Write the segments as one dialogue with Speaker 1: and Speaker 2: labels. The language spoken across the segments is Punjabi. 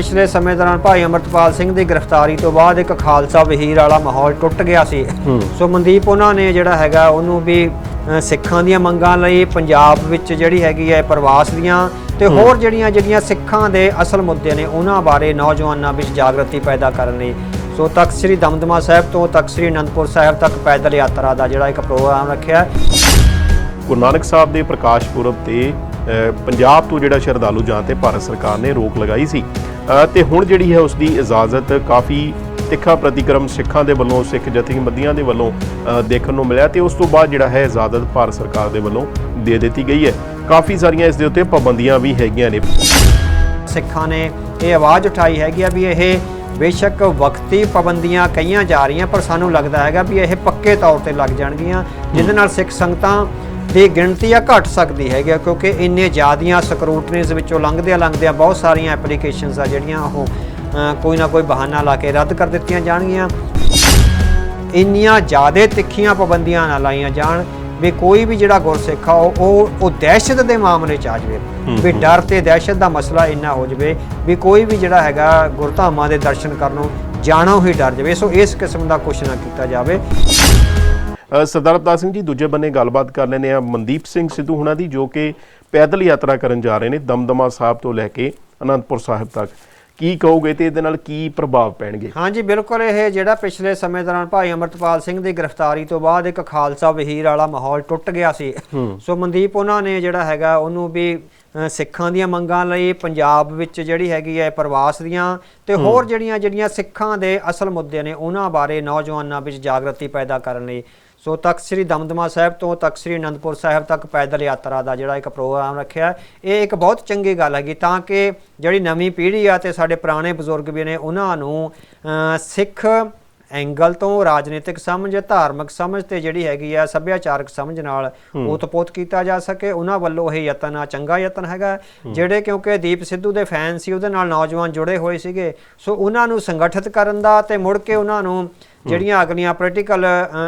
Speaker 1: ਪਿਛਲੇ ਸਮੇਂ ਦੌਰਾਨ ਭਾਈ ਅਮਰਤਪਾਲ ਸਿੰਘ ਦੀ ਗ੍ਰਿਫਤਾਰੀ ਤੋਂ ਬਾਅਦ ਇੱਕ ਖਾਲਸਾ ਵਹੀਰ ਵਾਲਾ ਮਾਹੌਲ ਟੁੱਟ ਗਿਆ ਸੀ। ਸੋ ਮਨਦੀਪ ਉਹਨਾਂ ਨੇ ਜਿਹੜਾ ਹੈਗਾ ਉਹਨੂੰ ਵੀ ਸਿੱਖਾਂ ਦੀਆਂ ਮੰਗਾਂ ਲਈ ਪੰਜਾਬ ਵਿੱਚ ਜਿਹੜੀ ਹੈਗੀ ਹੈ ਪ੍ਰਵਾਸ ਦੀਆਂ ਤੇ ਹੋਰ ਜਿਹੜੀਆਂ ਜਿਹੜੀਆਂ ਸਿੱਖਾਂ ਦੇ ਅਸਲ ਮੁੱਦੇ ਨੇ ਉਹਨਾਂ ਬਾਰੇ ਨੌਜਵਾਨਾਂ ਵਿੱਚ ਜਾਗਰਤੀ ਪੈਦਾ ਕਰਨ ਲਈ। ਸੋ ਤਖਤ ਸ੍ਰੀ ਦਮਦਮਾ ਸਾਹਿਬ ਤੋਂ ਤਖਤ ਸ੍ਰੀ ਅਨੰਦਪੁਰ ਸਾਹਿਬ ਤੱਕ ਪੈਦਲ ਯਾਤਰਾ ਦਾ ਜਿਹੜਾ ਇੱਕ ਪ੍ਰੋਗਰਾਮ ਰੱਖਿਆ
Speaker 2: ਗੁਰੂ ਨਾਨਕ ਸਾਹਿਬ ਦੇ ਪ੍ਰਕਾਸ਼ ਪੁਰਬ ਤੇ ਪੰਜਾਬ ਤੋਂ ਜਿਹੜਾ ਸ਼ਰਧਾਲੂ ਜਾਣ ਤੇ ਭਾਰਤ ਸਰਕਾਰ ਨੇ ਰੋਕ ਲਗਾਈ ਸੀ। ਤੇ ਹੁਣ ਜਿਹੜੀ ਹੈ ਉਸ ਦੀ ਇਜਾਜ਼ਤ ਕਾਫੀ ਤਿੱਖਾ ਪ੍ਰਤੀਕਰਮ ਸਿੱਖਾਂ ਦੇ ਵੱਲੋਂ, ਸਿੱਖ ਜਥੇਬੰਦੀਆਂ ਦੇ ਵੱਲੋਂ ਦੇਖਣ ਨੂੰ ਮਿਲਿਆ ਤੇ ਉਸ ਤੋਂ ਬਾਅਦ ਜਿਹੜਾ ਹੈ ਇਜਾਜ਼ਤ ਭਾਰਤ ਸਰਕਾਰ ਦੇ ਵੱਲੋਂ ਦੇ ਦਿੱਤੀ ਗਈ ਹੈ। ਕਾਫੀ ਸਾਰੀਆਂ ਇਸ ਦੇ ਉੱਤੇ ਪਾਬੰਦੀਆਂ ਵੀ ਹੈਗੀਆਂ ਨੇ।
Speaker 1: ਸਿੱਖਾਂ ਨੇ ਇਹ ਆਵਾਜ਼ ਉਠਾਈ ਹੈਗੀ ਆ ਵੀ ਇਹ ਬੇਸ਼ੱਕ ਵਕਤੀ ਪਾਬੰਦੀਆਂ ਕਈਆਂ ਜਾ ਰਹੀਆਂ, ਪਰ ਸਾਨੂੰ ਲੱਗਦਾ ਹੈਗਾ ਵੀ ਇਹ ਪੱਕੇ ਤੌਰ ਤੇ ਲੱਗ ਜਾਣਗੀਆਂ, ਜਿਹਦੇ ਨਾਲ ਸਿੱਖ ਸੰਗਤਾਂ ਦੀ ਗਿਣਤੀ ਆ ਘਟ ਸਕਦੀ ਹੈਗੀ ਕਿਉਂਕਿ ਇੰਨੇ ਜ਼ਿਆਦੀਆਂ ਸਕਰੂਟਨੀਜ਼ ਵਿੱਚੋਂ ਲੰਘਦਿਆਂ ਲੰਘਦਿਆਂ ਬਹੁਤ ਸਾਰੀਆਂ ਐਪਲੀਕੇਸ਼ਨਸ ਆ ਜਿਹੜੀਆਂ ਉਹ ਕੋਈ ਨਾ ਕੋਈ ਬਹਾਨਾ ਲਾ ਕੇ ਰੱਦ ਕਰ ਦਿੱਤੀਆਂ ਜਾਣਗੀਆਂ। ਇੰਨੀਆਂ ਜ਼ਿਆਦਾ ਤਿੱਖੀਆਂ ਪਾਬੰਦੀਆਂ ਨਾ ਲਾਈਆਂ ਜਾਣ ਵੀ ਕੋਈ ਵੀ ਜਿਹੜਾ ਗੁਰਸਿੱਖ ਆ ਉਹ ਉਹ ਦਹਿਸ਼ਤ ਦੇ ਮਾਮਲੇ ਚ ਆ ਜਾਵੇ। ਵੀ ਡਰ ਤੇ ਦਹਿਸ਼ਤ ਦਾ ਮਸਲਾ ਇੰਨਾ ਹੋ ਜਾਵੇ ਵੀ ਕੋਈ ਵੀ ਜਿਹੜਾ ਹੈਗਾ ਗੁਰਧਾਮਾਂ ਦੇ ਦਰਸ਼ਨ ਕਰਨੋਂ ਜਾਣੋਂ ਹੀ ਡਰ ਜਾਵੇ। ਸੋ ਇਸ ਕਿਸਮ ਦਾ ਕੁਛ ਨਾ ਕੀਤਾ ਜਾਵੇ।
Speaker 2: ਸਰਦਾਰ ਅਵਤਾਰ ਸਿੰਘ ਜੀ ਦੂਜੇ ਬੰਨੇ ਗੱਲਬਾਤ ਕਰ ਲੈਨੇ ਆ ਮਨਦੀਪ ਸਿੰਘ ਸਿੱਧੂ ਹੁਣਾਂ ਦੀ ਜੋ ਕਿ ਪੈਦਲ ਯਾਤਰਾ ਕਰਨ ਜਾ ਰਹੇ ਨੇ ਦਮਦਮਾ ਸਾਹਿਬ ਤੋਂ ਲੈ ਕੇ ਅਨੰਦਪੁਰ ਸਾਹਿਬ ਤੱਕ। ਕੀ ਕਹੋਗੇ ਤੇ ਇਹਦੇ ਨਾਲ ਕੀ ਪ੍ਰਭਾਵ ਪੈਣਗੇ?
Speaker 1: ਹਾਂਜੀ ਬਿਲਕੁਲ ਇਹ ਜਿਹੜਾ ਪਿਛਲੇ ਸਮੇਂ ਦੌਰਾਨ ਭਾਈ ਅਮਰਤਪਾਲ ਸਿੰਘ ਦੀ ਗ੍ਰਿਫਤਾਰੀ ਤੋਂ ਬਾਅਦ ਇੱਕ ਖਾਲਸਾ ਵਹੀਰ ਵਾਲਾ ਮਾਹੌਲ ਟੁੱਟ ਗਿਆ ਸੀ। ਸੋ ਮਨਦੀਪ ਉਹਨਾਂ ਨੇ ਜਿਹੜਾ ਹੈਗਾ ਉਹਨੂੰ ਵੀ ਸਿੱਖਾਂ ਦੀਆਂ ਮੰਗਾਂ ਲਈ ਪੰਜਾਬ ਵਿੱਚ ਜਿਹੜੀ ਹੈਗੀ ਹੈ ਪ੍ਰਵਾਸ ਦੀਆਂ ਤੇ ਹੋਰ ਜਿਹੜੀਆਂ ਜਿਹੜੀਆਂ ਸਿੱਖਾਂ ਦੇ ਅਸਲ ਮੁੱਦੇ ਨੇ ਉਹਨਾਂ ਬਾਰੇ ਨੌਜਵਾਨਾਂ ਵਿੱਚ ਜਾਗਰਤੀ ਪੈਦਾ ਕਰਨ ਲਈ ਸੋ ਤਖਤ ਸ੍ਰੀ ਦਮਦਮਾ ਸਾਹਿਬ ਤੋਂ ਤਖਤ ਸ੍ਰੀ ਅਨੰਦਪੁਰ ਸਾਹਿਬ ਤੱਕ ਪੈਦਲ ਯਾਤਰਾ ਦਾ ਜਿਹੜਾ ਇੱਕ ਪ੍ਰੋਗਰਾਮ ਰੱਖਿਆ ਇਹ ਇੱਕ ਬਹੁਤ ਚੰਗੀ ਗੱਲ ਹੈਗੀ ਤਾਂ ਕਿ ਜਿਹੜੀ ਨਵੀਂ ਪੀੜ੍ਹੀ ਆ ਤੇ ਸਾਡੇ ਪੁਰਾਣੇ ਬਜ਼ੁਰਗ ਵੀ ਨੇ ਉਹਨਾਂ ਨੂੰ ਸਿੱਖ ਐਂਗਲ ਤੋਂ ਰਾਜਨੀਤਿਕ ਸਮਝ ਧਾਰਮਿਕ ਸਮਝ ਤੇ ਜਿਹੜੀ ਹੈਗੀ ਆ ਸੱਭਿਆਚਾਰਕ ਸਮਝ ਨਾਲ ਉਤਪੋਤ ਕੀਤਾ ਜਾ ਸਕੇ ਉਹਨਾਂ ਵੱਲੋਂ ਇਹ ਯਤਨ ਆ ਚੰਗਾ ਯਤਨ ਹੈਗਾ ਜਿਹੜੇ ਕਿਉਂਕਿ ਦੀਪ ਸਿੱਧੂ ਦੇ ਫੈਨ ਸੀ ਉਹਦੇ ਨਾਲ ਨੌਜਵਾਨ ਜੁੜੇ ਹੋਏ ਸੀਗੇ ਸੋ ਉਹਨਾਂ ਨੂੰ ਸੰਗਠਿਤ ਕਰਨ ਦਾ ਤੇ ਮੁੜ ਕੇ ਉਹਨਾਂ ਨੂੰ ਜਿਹੜੀਆਂ ਅਗਲੀਆਂ ਪੋਲੀਟੀਕਲ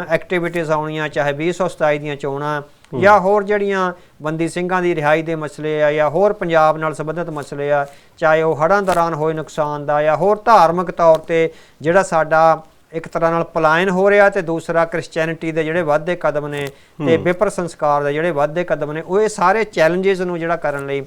Speaker 1: ਐਕਟੀਵਿਟੀਜ਼ ਆਉਣੀਆਂ ਚਾਹੇ 2027 ਦੀਆਂ ਚੋਣਾਂ ਜਾਂ ਹੋਰ ਜਿਹੜੀਆਂ ਬੰਦੀ ਸਿੰਘਾਂ ਦੀ ਰਿਹਾਈ ਦੇ ਮਸਲੇ ਆ ਜਾਂ ਹੋਰ ਪੰਜਾਬ ਨਾਲ ਸੰਬੰਧਿਤ ਮਸਲੇ ਆ ਚਾਹੇ ਉਹ ਹੜ੍ਹਾਂ ਦੌਰਾਨ ਹੋਏ ਨੁਕਸਾਨ ਦਾ ਜਾਂ ਹੋਰ ਧਾਰਮਿਕ ਤੌਰ ਤੇ ਜਿਹੜਾ ਸਾਡਾ ਇੱਕ ਤਰ੍ਹਾਂ ਨਾਲ ਪਲਾਇਨ ਹੋ ਰਿਹਾ ਤੇ ਦੂਸਰਾ ਕ੍ਰਿਸਚੀਅਨਿਟੀ ਦੇ ਜਿਹੜੇ ਵਾਧੇ ਕਦਮ ਨੇ ਤੇ ਵਿਪਰ ਸੰਸਕਾਰ ਦੇ ਜਿਹੜੇ ਵਾਧੇ ਕਦਮ ਨੇ ਉਹ ਇਹ ਸਾਰੇ ਚੈਲੰਜਸ ਨੂੰ ਜਿਹੜਾ ਕਰਨ ਲਈ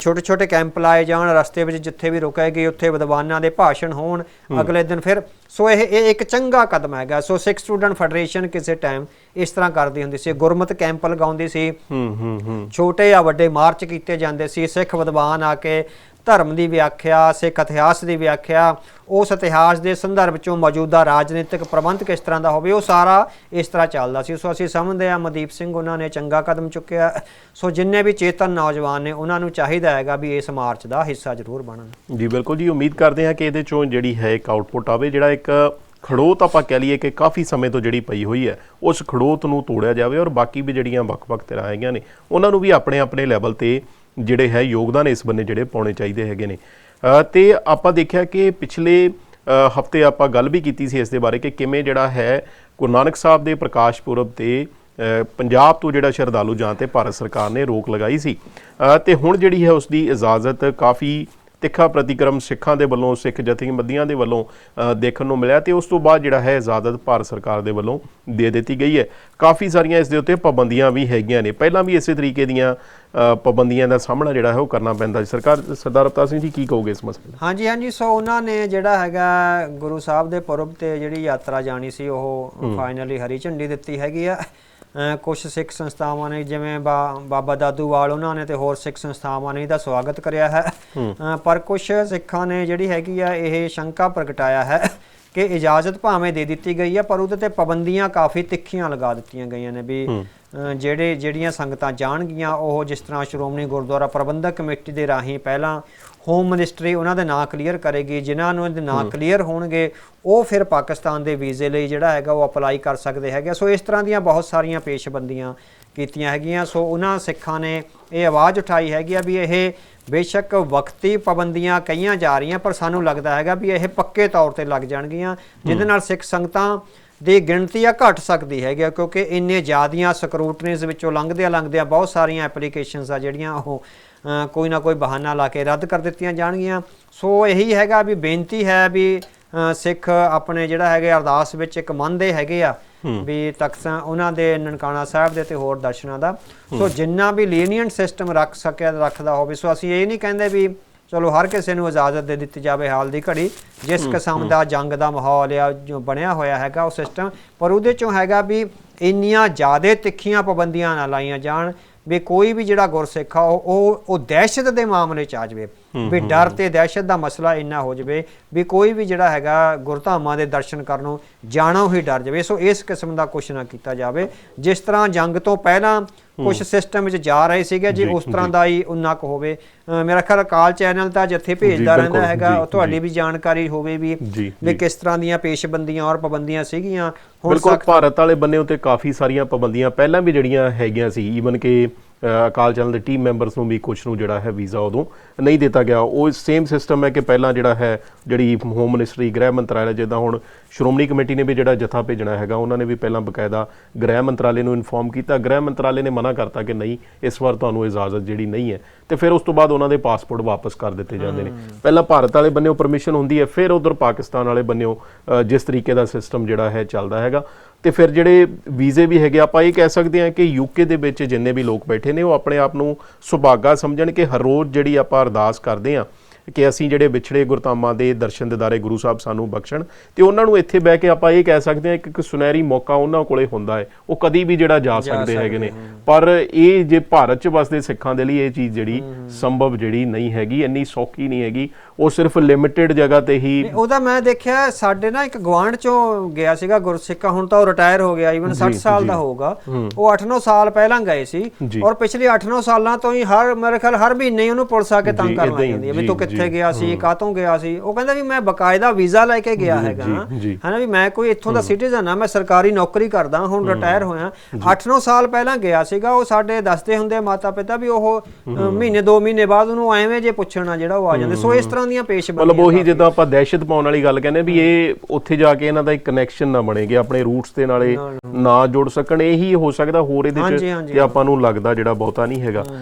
Speaker 1: ਛੋਟੇ ਛੋਟੇ ਕੈਂਪ ਲਾਏ ਜਾਣ ਰਸਤੇ ਵਿੱਚ ਜਿੱਥੇ ਵੀ ਰੁਕੇਗੀ ਉੱਥੇ ਵਿਦਵਾਨਾਂ ਦੇ ਭਾਸ਼ਣ ਹੋਣ ਅਗਲੇ ਦਿਨ ਫਿਰ। ਸੋ ਇਹ ਇਹ ਇੱਕ ਚੰਗਾ ਕਦਮ ਹੈਗਾ। ਸੋ ਸਿੱਖ ਸਟੂਡੈਂਟ ਫੈਡਰੇਸ਼ਨ ਕਿਸੇ ਟਾਈਮ ਇਸ ਤਰ੍ਹਾਂ ਕਰਦੀ ਹੁੰਦੀ ਸੀ। ਗੁਰਮਤ ਕੈਂਪ ਲਗਾਉਂਦੀ ਸੀ।
Speaker 2: ਹੂੰ ਹੂੰ ਹੂੰ।
Speaker 1: ਛੋਟੇ ਜਾਂ ਵੱਡੇ ਮਾਰਚ ਕੀਤੇ ਜਾਂਦੇ ਸੀ। ਸਿੱਖ ਵਿਦਵਾਨ ਆ ਕੇ ਧਰਮ ਦੀ ਵਿਆਖਿਆ, ਸਿੱਖ ਇਤਿਹਾਸ ਦੀ ਵਿਆਖਿਆ, ਉਸ ਇਤਿਹਾਸ ਦੇ ਸੰਦਰਭ 'ਚੋਂ ਮੌਜੂਦਾ ਰਾਜਨੀਤਿਕ ਪ੍ਰਬੰਧ ਕਿਸ ਤਰ੍ਹਾਂ ਦਾ ਹੋਵੇ, ਉਹ ਸਾਰਾ ਇਸ ਤਰ੍ਹਾਂ ਚੱਲਦਾ ਸੀ। ਸੋ ਅਸੀਂ ਸਮਝਦੇ ਹਾਂ ਮਨਦੀਪ ਸਿੰਘ, ਉਹਨਾਂ ਨੇ ਚੰਗਾ ਕਦਮ ਚੁੱਕਿਆ। ਸੋ ਜਿੰਨੇ ਵੀ ਚੇਤਨ ਨੌਜਵਾਨ ਨੇ, ਉਹਨਾਂ ਨੂੰ ਚਾਹੀਦਾ ਹੈਗਾ ਵੀ ਇਸ ਮਾਰਚ ਦਾ ਹਿੱਸਾ ਜ਼ਰੂਰ ਬਣਨ।
Speaker 2: ਜੀ, ਬਿਲਕੁਲ ਜੀ, ਉਮੀਦ ਕਰਦੇ ਹਾਂ ਕਿ ਇਹਦੇ ਚੋਂ ਜਿਹੜੀ ਹੈ ਇੱਕ ਆਊਟਪੁੱਟ ਆਵੇ, ਜਿਹੜਾ ਇੱਕ ਖੜੋਤ ਆਪਾਂ ਕਹਿ ਲਈਏ ਕਿ ਕਾਫੀ ਸਮੇਂ ਤੋਂ ਜਿਹੜੀ ਪਈ ਹੋਈ ਹੈ, ਉਸ ਖੜੋਤ ਨੂੰ ਤੋੜਿਆ ਜਾਵੇ ਔਰ ਬਾਕੀ ਵੀ ਜਿਹੜੀਆਂ ਵੱਖ-ਵੱਖ ਤਰ੍ਹਾਂ ਹੈਗੀਆਂ ਨੇ, ਉਹਨਾਂ ਨੂੰ ਵੀ ਆਪਣੇ ਆਪਣੇ ਲੈਵਲ ਤੇ ਜਿਹੜੇ ਹੈ ਯੋਗਦਾਨ ਇਸ ਬੰਨੇ ਜਿਹੜੇ ਪਾਉਣੇ ਚਾਹੀਦੇ ਹੈਗੇ ਨੇ। ਅ, ਤੇ ਆਪਾਂ ਦੇਖਿਆ ਕਿ ਪਿਛਲੇ ਹਫ਼ਤੇ ਆਪਾਂ ਗੱਲ ਵੀ ਕੀਤੀ ਸੀ ਇਸ ਦੇ ਬਾਰੇ ਕਿ ਕਿਵੇਂ ਜਿਹੜਾ ਹੈ ਗੁਰੂ ਨਾਨਕ ਸਾਹਿਬ ਦੇ ਪ੍ਰਕਾਸ਼ ਪੁਰਬ ਤੇ ਪੰਜਾਬ ਤੋਂ ਜਿਹੜਾ ਸ਼ਰਧਾਲੂ ਜਾਣ ਤੇ ਭਾਰਤ ਸਰਕਾਰ ਨੇ ਰੋਕ ਲਗਾਈ ਸੀ। ਅ, ਤੇ ਹੁਣ ਜਿਹੜੀ ਹੈ ਉਸ ਦੀ ਇਜਾਜ਼ਤ ਕਾਫੀ ਤਿੱਖਾ ਪ੍ਰਤੀਕਰਮ ਸਿੱਖਾਂ ਦੇ ਵੱਲੋਂ ਸਿੱਖ ਜਥੇਬੰਦੀਆਂ ਦੇ ਵੱਲੋਂ ਦੇਖਣ ਨੂੰ ਮਿਲਿਆ ਤੇ ਉਸ ਤੋਂ ਬਾਅਦ ਜਿਹੜਾ ਹੈ ਇਜਾਜ਼ਤ ਭਾਰਤ ਸਰਕਾਰ ਦੇ ਵੱਲੋਂ ਦੇ ਦਿੱਤੀ ਗਈ ਹੈ। ਕਾਫੀ ਸਾਰੀਆਂ ਇਸ ਦੇ ਉੱਤੇ ਪਾਬੰਦੀਆਂ ਵੀ ਹੈਗੀਆਂ ਨੇ। ਪਹਿਲਾਂ ਵੀ ਇਸੇ ਤਰੀਕੇ ਦੀਆਂ ਪਾਬੰਦੀਆਂ ਦਾ ਸਾਹਮਣਾ ਜਿਹੜਾ ਹੈ ਉਹ ਕਰਨਾ ਪੈਂਦਾ ਸੀ। ਸਰਕਾਰ ਸਰਦਾਰ ਅਵਤਾਰ ਸਿੰਘ ਜੀ ਕੀ ਕਹੋਗੇ ਇਸ ਮਸਲੇ 'ਤੇ
Speaker 1: ਹਾਂਜੀ ਹਾਂਜੀ। ਸੋ ਉਹਨਾਂ ਨੇ ਜਿਹੜਾ ਹੈਗਾ ਗੁਰੂ ਸਾਹਿਬ ਦੇ ਪੁਰਬ ਤੇ ਜਿਹੜੀ ਯਾਤਰਾ ਜਾਣੀ ਸੀ ਉਹ ਫਾਈਨਲੀ ਹਰੀ ਝੰਡੀ ਦਿੱਤੀ ਹੈਗੀ ਆ। ਕੁਝ ਸਿੱਖ ਸੰਸਥਾਵਾਂ ਨੇ ਜਿਵੇਂ ਬਾਬਾ ਦਾਦੂਵਾਲ ਉਹਨਾਂ ਨੇ ਤੇ ਹੋਰ ਸਿੱਖ ਸੰਸਥਾਵਾਂ ਨੇ ਇਹਦਾ ਸਵਾਗਤ ਕਰਿਆ ਹੈ। ਪਰ ਕੁਝ ਸਿੱਖਾਂ ਨੇ ਜਿਹੜੀ ਹੈਗੀ ਆ ਇਹ ਸ਼ੰਕਾ ਪ੍ਰਗਟਾਇਆ ਹੈ ਕਿ ਇਜਾਜ਼ਤ ਭਾਵੇਂ ਦੇ ਦਿੱਤੀ ਗਈ ਹੈ ਪਰ ਉਹਦੇ ਤੇ ਪਾਬੰਦੀਆਂ ਕਾਫੀ ਤਿੱਖੀਆਂ ਲਗਾ ਦਿੱਤੀਆਂ ਗਈਆਂ ਨੇ ਵੀ ਜਿਹੜੇ ਜਿਹੜੀਆਂ ਸੰਗਤਾਂ ਜਾਣਗੀਆਂ ਉਹ ਜਿਸ ਤਰ੍ਹਾਂ ਸ਼੍ਰੋਮਣੀ ਗੁਰਦੁਆਰਾ ਪ੍ਰਬੰਧਕ ਕਮੇਟੀ ਦੇ ਰਾਹੀਂ ਪਹਿਲਾਂ ਹੋਮ ਮਿਨਿਸਟਰੀ ਉਹਨਾਂ ਦੇ ਨਾਂ ਕਲੀਅਰ ਕਰੇਗੀ ਜਿਨ੍ਹਾਂ ਨੂੰ ਇਹਦੇ ਨਾਂ ਕਲੀਅਰ ਹੋਣਗੇ ਉਹ ਫਿਰ ਪਾਕਿਸਤਾਨ ਦੇ ਵੀਜ਼ੇ ਲਈ ਜਿਹੜਾ ਹੈਗਾ ਉਹ ਅਪਲਾਈ ਕਰ ਸਕਦੇ ਹੈਗੇ ਸੋ ਇਸ ਤਰ੍ਹਾਂ ਦੀਆਂ ਬਹੁਤ ਸਾਰੀਆਂ ਪੇਸ਼ਬੰਦੀਆਂ ਕੀਤੀਆਂ ਹੈਗੀਆਂ। ਸੋ ਉਹਨਾਂ ਸਿੱਖਾਂ ਨੇ ਇਹ ਆਵਾਜ਼ ਉਠਾਈ ਹੈਗੀ ਆ ਵੀ ਇਹ ਬੇਸ਼ੱਕ ਵਕਤੀ ਪਾਬੰਦੀਆਂ ਕਈਆਂ ਜਾ ਰਹੀਆਂ ਪਰ ਸਾਨੂੰ ਲੱਗਦਾ ਹੈਗਾ ਵੀ ਇਹ ਪੱਕੇ ਤੌਰ ਤੇ ਲੱਗ ਜਾਣਗੀਆਂ ਜਿਹਦੇ ਨਾਲ ਸਿੱਖ ਸੰਗਤਾਂ ਦੀ ਗਿਣਤੀ ਆ ਘਟ ਸਕਦੀ ਹੈਗੀ ਆ ਕਿਉਂਕਿ ਇੰਨੇ ਜ਼ਿਆਦੀਆਂ ਸਕਰੂਟਨੀਜ਼ ਵਿੱਚੋਂ ਲੰਘਦਿਆਂ ਲੰਘਦਿਆਂ ਬਹੁਤ ਸਾਰੀਆਂ ਐਪਲੀਕੇਸ਼ਨਸ ਆ ਜਿਹੜੀਆਂ ਉਹ ਕੋਈ ਨਾ ਕੋਈ ਬਹਾਨਾ ਲਾ ਕੇ ਰੱਦ ਕਰ ਦਿੱਤੀਆਂ ਜਾਣਗੀਆਂ। ਸੋ ਇਹੀ ਹੈਗਾ ਵੀ ਬੇਨਤੀ ਹੈ ਵੀ ਸਿੱਖ ਆਪਣੇ ਜਿਹੜਾ ਹੈਗੇ ਅਰਦਾਸ ਵਿੱਚ ਇੱਕ ਮੰਨਦੇ ਹੈਗੇ ਆ ਵੀ ਤਖਤਾਂ ਉਹਨਾਂ ਦੇ ਨਨਕਾਣਾ ਸਾਹਿਬ ਦੇ ਤੇ ਹੋਰ ਦਰਸ਼ਨਾਂ ਦਾ। ਸੋ ਜਿੰਨਾ ਵੀ ਲੀਨੀਅੰਟ ਸਿਸਟਮ ਰੱਖ ਸਕਿਆ ਰੱਖਦਾ ਹੋਵੇ ਸੋ ਅਸੀਂ ਇਹ ਨਹੀਂ ਕਹਿੰਦੇ ਵੀ ਚਲੋ ਹਰ ਕਿਸੇ ਨੂੰ ਇਜਾਜ਼ਤ ਦੇ ਦਿੱਤੀ ਜਾਵੇ ਹਾਲ ਦੀ ਘੜੀ। ਜਿਸ ਕਿਸਮ ਦਾ ਜੰਗ ਦਾ ਮਾਹੌਲ ਆ ਜੋ ਬਣਿਆ ਹੋਇਆ ਹੈਗਾ ਉਹ ਸਿਸਟਮ ਪਰ ਉਹਦੇ ਚੋਂ ਹੈਗਾ ਵੀ ਇੰਨੀਆਂ ਜ਼ਿਆਦਾ ਤਿੱਖੀਆਂ ਪਾਬੰਦੀਆਂ ਨਾ ਲਾਈਆਂ ਜਾਣ ਵੀ ਕੋਈ ਵੀ ਜਿਹੜਾ ਗੁਰਸਿੱਖ ਆ ਉਹ ਉਹ ਦਹਿਸ਼ਤ ਦੇ ਮਾਮਲੇ ਚ ਆ ਜਾਵੇ। ਵੀ ਡਰ ਤੇ ਦਹਿਸ਼ਤ ਦਾ ਮਸਲਾ ਇੰਨਾ ਹੋ ਜਾਵੇ ਵੀ ਕੋਈ ਵੀ ਜਿਹੜਾ ਹੈਗਾ ਗੁਰਧਾਮਾਂ ਦੇ ਦਰਸ਼ਨ ਕਰਨੋਂ ਜਾਣੋਂ ਹੀ ਡਰ ਜਾਵੇ। ਸੋ ਇਸ ਕਿਸਮ ਦਾ ਕੁਛ ਨਾ ਕੀਤਾ ਜਾਵੇ। ਜਿਸ ਤਰ੍ਹਾਂ ਜੰਗ ਤੋਂ ਪਹਿਲਾਂ ਕੁਝ ਸਿਸਟਮ ਵਿੱਚ ਜਾ ਰਹੇ ਸੀਗੇ ਜੇ ਉਸ ਤਰ੍ਹਾਂ ਦਾ ਹੀ ਉਨਾ ਕੁ ਹੋਵੇ। ਮੇਰਾ ਖਿਆਲ ਕਾਲ ਚੈਨਲ ਤਾਂ ਜਿੱਥੇ ਭੇਜਦਾ ਰਹਿੰਦਾ ਹੈਗਾ ਤੁਹਾਡੀ। ਵੀ ਜਾਣਕਾਰੀ ਹੋਵੇ ਵੀ ਵੀ। ਕਿਸ ਤਰ੍ਹਾਂ ਦੀਆਂ ਪੇਸ਼ਬੰਦੀਆਂ ਔਰ ਪਾਬੰਦੀਆਂ ਸੀਗੀਆਂ। ਹੁਣ
Speaker 2: ਬਿਲਕੁਲ ਭਾਰਤ ਵਾਲੇ ਬੰਨੇ ਉਤੇ ਕਾਫੀ ਸਾਰੀਆਂ ਪਾਬੰਦੀਆਂ ਪਹਿਲਾਂ ਵੀ ਜਿਹੜੀਆਂ ਹੈਗੀਆਂ ਸੀ ਈਵਨ ਕਿ ਅਕਾਲ ਚੈਨਲ ਦੇ ਟੀਮ ਮੈਂਬਰਸ ਨੂੰ ਵੀ ਕੁਝ ਨੂੰ ਜਿਹੜਾ ਹੈ ਵੀਜ਼ਾ ਉਦੋਂ ਨਹੀਂ ਦਿੱਤਾ ਗਿਆ। ਉਹ ਸੇਮ ਸਿਸਟਮ ਹੈ ਕਿ ਪਹਿਲਾਂ ਜਿਹੜਾ ਹੈ, ਜਿਹੜੀ ਹੋਮ ਮਿਨਿਸਟਰੀ ਗ੍ਰਹਿ ਮੰਤਰਾਲੇ, ਜਿੱਦਾਂ ਹੁਣ ਸ਼੍ਰੋਮਣੀ ਕਮੇਟੀ ਨੇ ਵੀ ਜਿਹੜਾ ਜਥਾ ਭੇਜਣਾ ਹੈਗਾ, ਉਹਨਾਂ ਨੇ ਵੀ ਪਹਿਲਾਂ ਬਕਾਇਦਾ ਗ੍ਰਹਿ ਮੰਤਰਾਲੇ ਨੂੰ ਇਨਫੋਰਮ ਕੀਤਾ। ਗ੍ਰਹਿ ਮੰਤਰਾਲੇ ਨੇ ਮਨਾ ਕਰਤਾ ਕਿ ਨਹੀਂ, ਇਸ ਵਾਰ ਤੁਹਾਨੂੰ ਇਜਾਜ਼ਤ ਜਿਹੜੀ ਨਹੀਂ ਹੈ। ਤੇ ਫਿਰ ਉਸ ਤੋਂ ਬਾਅਦ ਉਹਨਾਂ ਦੇ ਪਾਸਪੋਰਟ ਵਾਪਸ ਕਰ ਦਿੱਤੇ ਜਾਂਦੇ ਨੇ। ਪਹਿਲਾਂ ਭਾਰਤ ਵਾਲੇ ਬੰਨਿਓ ਪਰਮਿਸ਼ਨ ਹੁੰਦੀ ਹੈ, ਫਿਰ ਉਧਰ ਪਾਕਿਸਤਾਨ ਵਾਲੇ ਬੰਨਿਓ ਜਿਸ ਤਰੀਕੇ ਦਾ ਸਿਸਟਮ ਜਿਹੜਾ ਹੈ ਚੱਲਦਾ ਹੈਗਾ। ਤੇ ਫਿਰ ਜਿਹੜੇ ਵੀਜ਼ੇ ਵੀ ਹੈਗੇ, ਆਪਾਂ ਇਹ ਕਹਿ ਸਕਦੇ ਹਾਂ ਕਿ ਯੂਕੇ ਦੇ ਵਿੱਚ ਜਿੰਨੇ ਵੀ ਲੋਕ ਬੈਠੇ ਨੇ, ਉਹ ਆਪਣੇ ਆਪ ਨੂੰ ਸੁਭਾਗਾ ਸਮਝਣ ਕਿ ਹਰ ਰੋਜ਼ ਜਿਹੜੀ ਆਪਾਂ ਅਰਦਾਸ ਕਰਦੇ ਹਾਂ ਕਿ ਅਸੀਂ ਜਿਹੜੇ ਵਿਛੜੇ ਗੁਰਧਾਮਾਂ ਦੇ ਦਰਸ਼ਨ ਦਿਦਾਰੇ ਗੁਰੂ ਸਾਹਿਬ ਸਾਨੂੰ ਬਖਸ਼ਣ ਤੇ ਉਹਨਾਂ ਨੂੰ ਇੱਥੇ ਬਹਿ ਕੇ ਆਪਾਂ ਇਹ ਕਹਿ ਸਕਦੇ ਹਾਂ ਕਿ ਇੱਕ ਸੁਨਹਿਰੀ ਮੌਕਾ ਉਹਨਾਂ ਕੋਲੇ ਹੁੰਦਾ ਹੈ। ਉਹ ਕਦੀ ਵੀ ਜਿਹੜਾ ਜਾ ਸਕਦੇ ਹੈਗੇ ਨੇ। ਪਰ ਇਹ ਜੇ ਭਾਰਤ 'ਚ ਵਸਦੇ ਸਿੱਖਾਂ ਦੇ ਲਈ ਇਹ ਚੀਜ਼ ਜਿਹੜੀ ਸੰਭਵ ਜਿਹੜੀ ਨਹੀਂ ਹੈਗੀ ਇੰਨੀ ਸੌਖੀ ਨਹੀਂ ਹੈਗੀ। ਉਹ ਸਿਰਫ ਲਿਮਿਟਿਡ ਜਗ੍ਹਾ ਤੇ ਹੀ
Speaker 1: ਉਹਦਾ ਮੈਂ ਦੇਖਿਆ ਸਾਡੇ ਨਾ ਇੱਕ ਗਵਾਂਢ ਚੋਂ ਗਿਆ ਸੀਗਾ ਗੁਰਸਿੱਕਾ ਹੁਣ ਤਾਂ ਉਹ ਰਿਟਾਇਰ ਹੋ ਗਿਆ ਈਵਨ 60 ਸਾਲ ਦਾ ਹੋਊਗਾ। ਉਹ 8-9 ਸਾਲ ਪਹਿਲਾਂ ਗਏ ਸੀ। ਔਰ ਪਿਛਲੇ 8-9 ਸਾਲਾਂ ਤੋਂ ਹੀ ਹਰ ਮੇਰੇ ਖਿਆਲ ਹਰ ਮਹੀਨੇ ਉਹਨੂੰ ਪੁਲਿਸ ਆ ਕੇ ਤੰਗ ਕਰਨ ਲੱਗ
Speaker 2: ਹੀ,
Speaker 1: ਜਾਂਦੀ ਹੈ ਵੀ ਤੂੰ ਕਿੱਥੇ
Speaker 2: ਜੀ।
Speaker 1: ਗਿਆ ਸੀ ਕਾਹਤੋਂ ਗਿਆ ਸੀ? ਉਹ ਕਹਿੰਦਾ ਵੀ ਮੈਂ ਬਕਾਇਦਾ ਵੀਜ਼ਾ ਲੈ ਕੇ ਗਿਆ ਹੈਗਾ। ਹਨਾ ਵੀ ਮੈਂ ਕੋਈ ਇੱਥੋਂ ਦਾ ਸਿਟੀਜ਼ਨ ਆ ਮੈਂ ਸਰਕਾਰੀ ਨੌਕਰੀ ਕਰਦਾ ਹੁਣ ਰਿਟਾਇਰ ਹੋਇਆ। 8-9 ਸਾਲ ਪਹਿਲਾਂ ਗਿਆ ਸੀਗਾ ਉਹ ਸਾਡੇ ਦੱਸਦੇ ਹੁੰਦੇ ਮਾਤਾ ਪਿਤਾ ਵੀ ਉਹ ਮਹੀਨੇ 2 ਮਹੀਨੇ ਬਾਅਦ ਉਹਨੂੰ ਐਵੇਂ ਜੇ ਪੁੱਛਣਾ ਜਿਹੜਾ ਉਹ ਆ ਜਾਂਦੇ। ਸੋ ਇਸ ਤਰ੍ਹਾਂ ਦੀਆਂ ਪੇਸ਼ਬੰਦੀਆਂ
Speaker 2: ਮਤਲਬ ਉਹੀ ਜਿੱਦਾਂ ਆਪਾਂ ਦਹਿਸ਼ਤ ਪਾਉਣ ਵਾਲੀ ਗੱਲ ਕਹਿੰਦੇ ਵੀ ਇਹ ਉੱਥੇ ਜਾ ਕੇ ਇਹਨਾਂ ਦਾ ਇੱਕ ਕਨੈਕਸ਼ਨ ਨਾ ਬਣੇਗੇ ਆਪਣੇ ਰੂਟਸ ਦੇ ਨਾਲੇ ਨਾ ਜੁੜ ਸਕਣ। ਇਹੀ ਹੋ ਸਕਦਾ ਹੋਰ ਇਹਦੇ ਚ ਤੇ ਆਪਾਂ ਨੂੰ ਲੱਗਦਾ ਜਿਹੜਾ ਬਹੁਤਾ ਨਹੀਂ ਹੈਗਾ।